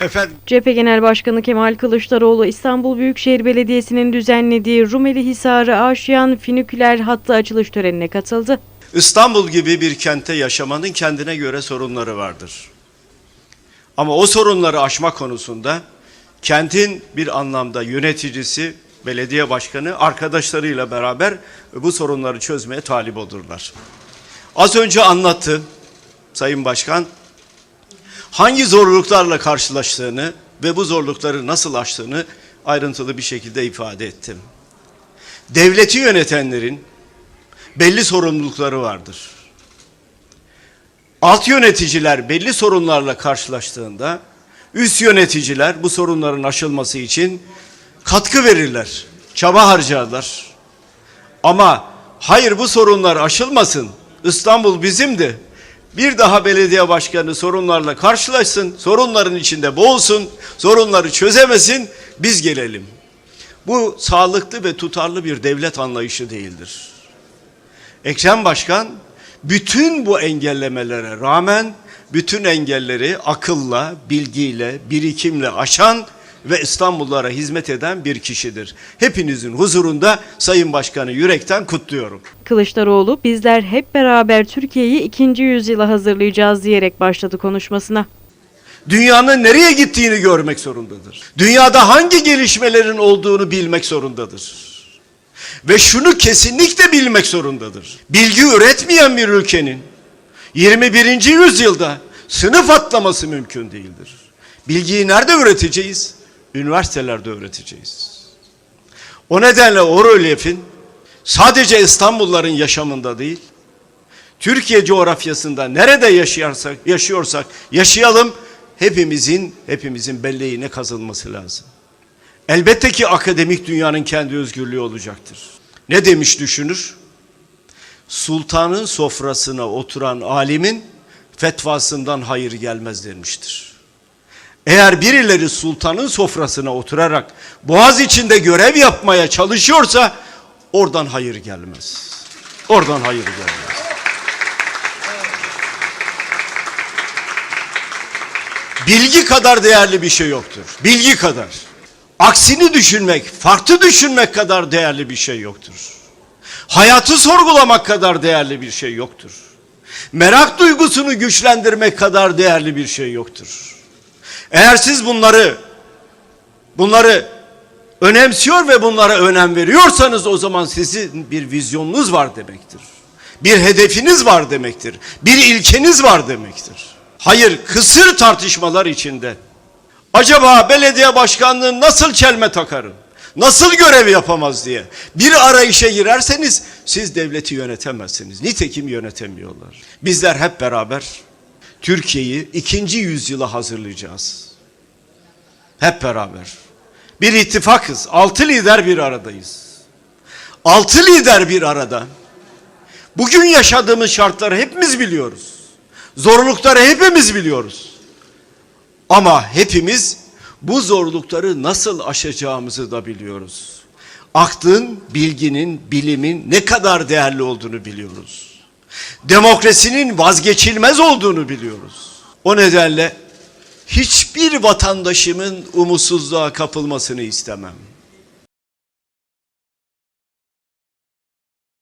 Efendim CHP Genel Başkanı Kemal Kılıçdaroğlu İstanbul Büyükşehir Belediyesi'nin düzenlediği Rumeli Hisarı aşıyan finiküler hattı açılış törenine katıldı. İstanbul gibi bir kentte yaşamanın kendine göre sorunları vardır. Ama o sorunları aşma konusunda kentin bir anlamda yöneticisi, belediye başkanı arkadaşlarıyla beraber bu sorunları çözmeye talip olurlar. Az önce anlattı Sayın Başkan hangi zorluklarla karşılaştığını ve bu zorlukları nasıl aştığını ayrıntılı bir şekilde ifade ettim. Devleti yönetenlerin belli sorumlulukları vardır. Alt yöneticiler belli sorunlarla karşılaştığında üst yöneticiler bu sorunların aşılması için katkı verirler, çaba harcarlar. Ama hayır bu sorunlar aşılmasın, İstanbul bizimdi. Bir daha belediye başkanı sorunlarla karşılaşsın, sorunların içinde boğulsun, sorunları çözemesin, biz gelelim. Bu sağlıklı ve tutarlı bir devlet anlayışı değildir. Ekrem Başkan bütün bu engellemelere rağmen bütün engelleri akılla, bilgiyle, birikimle aşan ve İstanbullulara hizmet eden bir kişidir. Hepinizin huzurunda Sayın Başkan'ı yürekten kutluyorum. Kılıçdaroğlu bizler hep beraber Türkiye'yi ikinci yüzyıla hazırlayacağız diyerek başladı konuşmasına. Dünyanın nereye gittiğini görmek zorundadır. Dünyada hangi gelişmelerin olduğunu bilmek zorundadır. Ve şunu kesinlikle bilmek zorundadır. Bilgi üretmeyen bir ülkenin 21. yüzyılda sınıf atlaması mümkün değildir. Bilgiyi nerede üreteceğiz? Üniversitelerde öğreteceğiz. O nedenle o rölyefin sadece İstanbulluların yaşamında değil, Türkiye coğrafyasında nerede yaşarsak, yaşıyorsak yaşayalım hepimizin hepimizin belleğine kazılması lazım. Elbette ki akademik dünyanın kendi özgürlüğü olacaktır. Ne demiş düşünür? Sultanın sofrasına oturan alimin fetvasından hayır gelmez demiştir. Eğer birileri sultanın sofrasına oturarak boğaz içinde görev yapmaya çalışıyorsa oradan hayır gelmez. Oradan hayır gelmez. Bilgi kadar değerli bir şey yoktur. Bilgi kadar. Aksini düşünmek, farklı düşünmek kadar değerli bir şey yoktur. Hayatı sorgulamak kadar değerli bir şey yoktur. Merak duygusunu güçlendirmek kadar değerli bir şey yoktur. Eğer siz bunları bunları önemsiyor ve bunlara önem veriyorsanız o zaman sizin bir vizyonunuz var demektir. Bir hedefiniz var demektir. Bir ilkeniz var demektir. Hayır kısır tartışmalar içinde acaba belediye başkanlığı nasıl çelme takarım? Nasıl görev yapamaz diye bir arayışa girerseniz siz devleti yönetemezsiniz. Nitekim yönetemiyorlar. Bizler hep beraber Türkiye'yi ikinci yüzyıla hazırlayacağız. Hep beraber. Bir ittifakız. Altı lider bir aradayız. Altı lider bir arada. Bugün yaşadığımız şartları hepimiz biliyoruz. Zorlukları hepimiz biliyoruz. Ama hepimiz bu zorlukları nasıl aşacağımızı da biliyoruz. Aklın, bilginin, bilimin ne kadar değerli olduğunu biliyoruz. Demokrasinin vazgeçilmez olduğunu biliyoruz. O nedenle hiçbir vatandaşımın umutsuzluğa kapılmasını istemem.